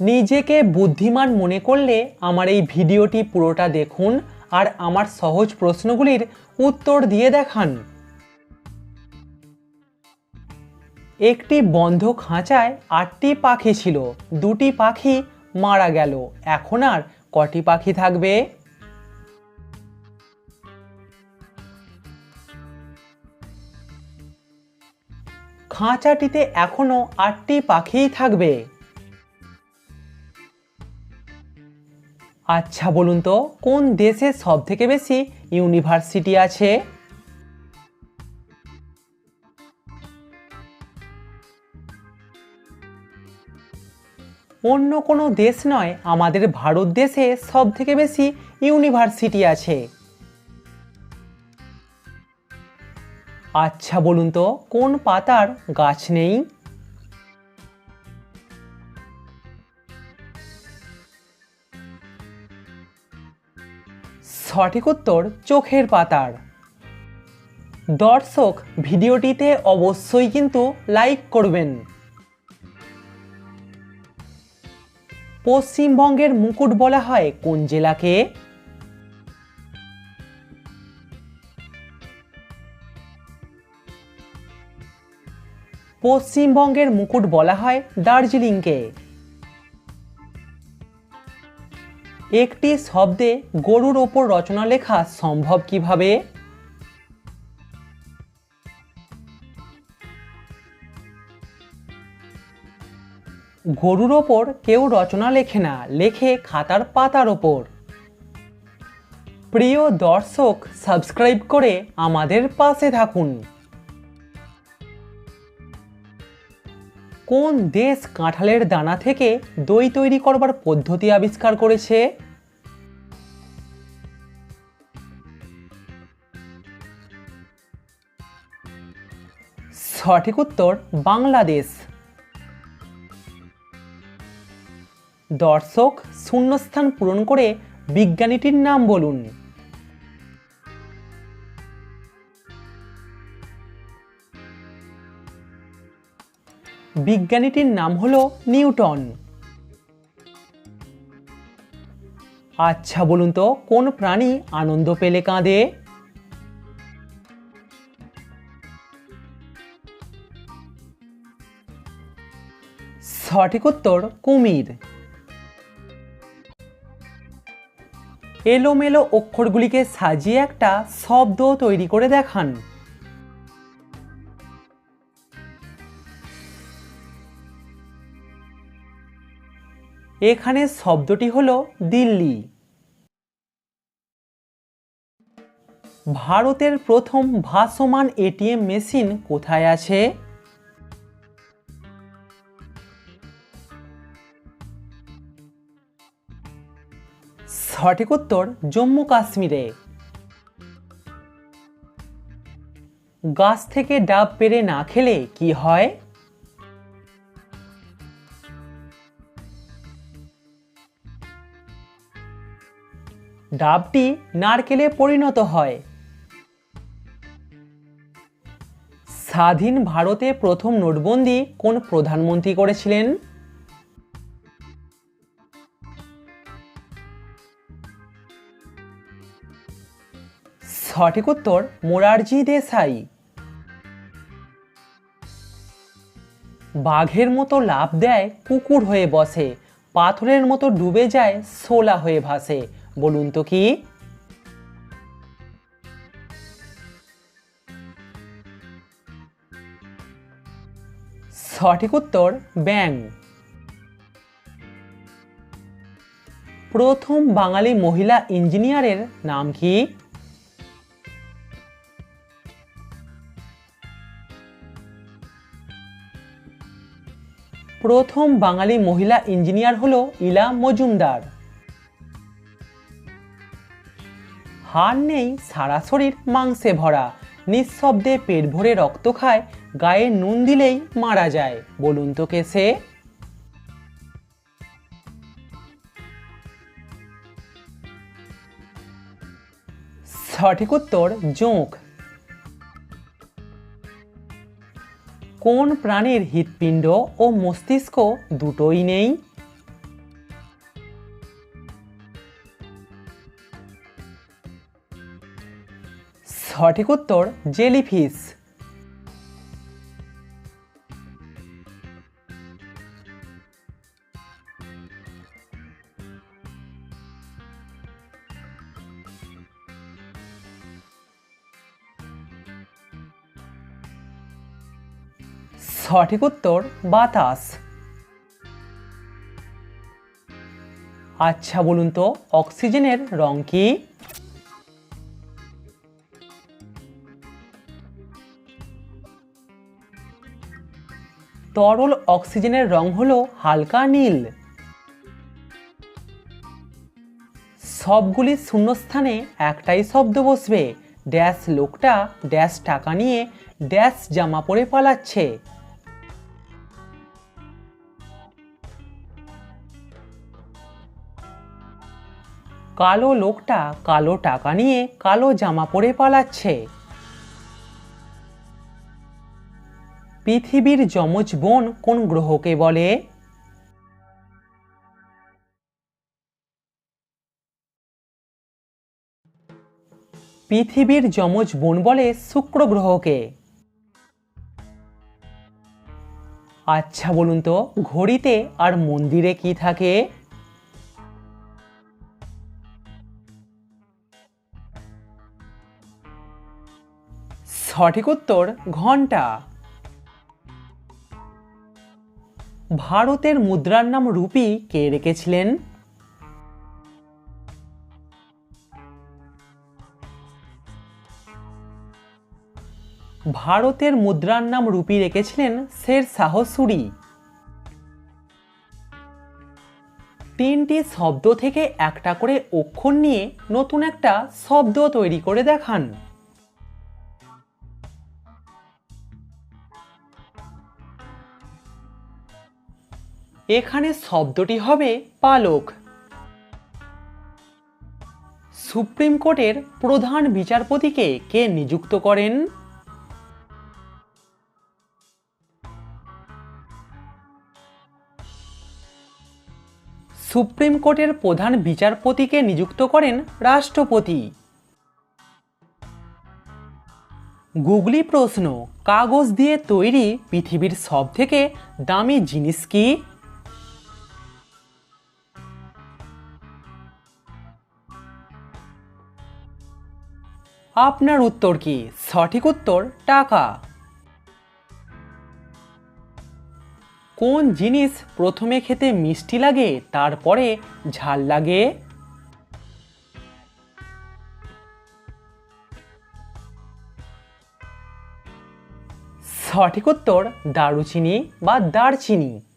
নিজেকে বুদ্ধিমান মনে করলে আমার এই ভিডিওটি পুরোটা দেখুন আর আমার সহজ প্রশ্নগুলির উত্তর দিয়ে দেখান। একটি বন্ধ খাঁচায় আটটি পাখি ছিল, দুটি পাখি মারা গেল, এখন আর কটি পাখি থাকবে? খাঁচাটিতে এখনও আটটি পাখিই থাকবে। আচ্ছা বলুন তো, কোন দেশে সব থেকে বেশি ইউনিভার্সিটি আছে? অন্য কোনো দেশ নয়, আমাদের ভারত দেশে সব থেকে বেশি ইউনিভার্সিটি আছে। আচ্ছা বলুন তো, কোন পাতার গাছ নেই? সঠিক উত্তর চোখের পাতার। দর্শক ভিডিওটিতে অবশ্যই কিন্তু লাইক করবেন। পশ্চিমবঙ্গের মুকুট বলা হয় কোন জেলাকে? পশ্চিমবঙ্গের মুকুট বলা হয় দার্জিলিংকে। একটি শব্দে গরুর ওপর রচনা লেখা সম্ভব কীভাবে? গরুর ওপর কেউ রচনা লেখে না, লেখে খাতার পাতার ওপর। প্রিয় দর্শক, সাবস্ক্রাইব করে আমাদের পাশে থাকুন। কোন দেশ কাঁঠালের দানা থেকে দই তৈরি করবার পদ্ধতি আবিষ্কার করেছে? সঠিক উত্তর, বাংলাদেশ। দর্শক, শূন্যস্থান পূরণ করে বিজ্ঞানীটির নাম বলুন। বিজ্ঞানীটির নাম হলো নিউটন। আচ্ছা বলুন তো, কোন প্রাণী আনন্দ পেলে কাঁদে? সঠিক উত্তর, কুমির। এলোমেলো অক্ষরগুলিকে সাজিয়ে একটা শব্দ তৈরি করে দেখান। এখানে শব্দটি হলো দিল্লি। ভারতের প্রথম ভাসমান এটিএম মেশিন কোথায় আছে? সঠিক উত্তর জম্মু কাশ্মীরে। গাছ থেকে ডাব পেরে না খেলে কি হয়? ডাবটি নারকেলে পরিণত হয়। স্বাধীন ভারতে প্রথম নোটবন্দি কোন প্রধানমন্ত্রী করেছিলেন? সঠিক উত্তর মোরারজি দেশাই। বাঘের মতো লাভ দেয় কুকুর হয়ে বসে, পাথরের মতো ডুবে যায় শোলা হয়ে ভাসে। বলুন তো কি? সঠিক উত্তর, ব্যাং। প্রথম বাঙালি মহিলা ইঞ্জিনিয়ারের নাম কি? প্রথম বাঙালি মহিলা ইঞ্জিনিয়ার হলো ইলা মজুমদার। হাড় নেই, সারা শরীর মাংসে ভরা। নিঃশব্দে পেট ভরে রক্ত খায়, গায়ে নুন দিলেই মারা যায়। বলুন তো কে সে? সঠিক উত্তর, জোঁক। কোন প্রাণীর হৃৎপিণ্ড ও মস্তিষ্ক দুটোই নেই? সঠিক উত্তর জেলিফিশ সঠিক উত্তর বাতাস। আচ্ছা বলুন তো অক্সিজেনের রং কি? তরল অক্সিজেনের রং হলো হালকা নীল। সবগুলি শূন্যস্থানে একটাই শব্দ বসবে। ড্যাশ লোকটা ড্যাশ টাকা নিয়ে ড্যাশ জামা পরে পালাচ্ছে। কালো লোকটা কালো টাকা নিয়ে কালো জামা পরে পালাচ্ছে। পৃথিবীর যমজ বোন কোন গ্রহকে বলে? পৃথিবীর যমজ বোন বলে শুক্র গ্রহকে। আচ্ছা বলুন তো, ঘড়িতে আর মন্দিরে কি থাকে? সঠিক উত্তর, ঘণ্টা। ভারতের মুদ্রার নাম রুপি কে রেখেছিলেন? ভারতের মুদ্রার নাম রুপি রেখেছিলেন শের শাহ সুরি তিনটি শব্দ থেকে একটা করে অক্ষর নিয়ে নতুন একটা শব্দ তৈরি করে দেখান। এখানে শব্দটি হবে পালক। সুপ্রিম কোর্টের প্রধান বিচারপতিকে কে নিযুক্ত করেন? সুপ্রিম কোর্টের প্রধান বিচারপতিকে নিযুক্ত করেন রাষ্ট্রপতি। গুগলি প্রশ্ন, কাগজ দিয়ে তৈরি পৃথিবীর সব থেকে দামি জিনিস কি? আপনার উত্তর কি? সঠিক উত্তর, টাকা। কোন জিনিস প্রথমে খেতে মিষ্টি লাগে, তারপরে ঝাল লাগে? সঠিক উত্তর, দারুচিনি বা দারচিনি।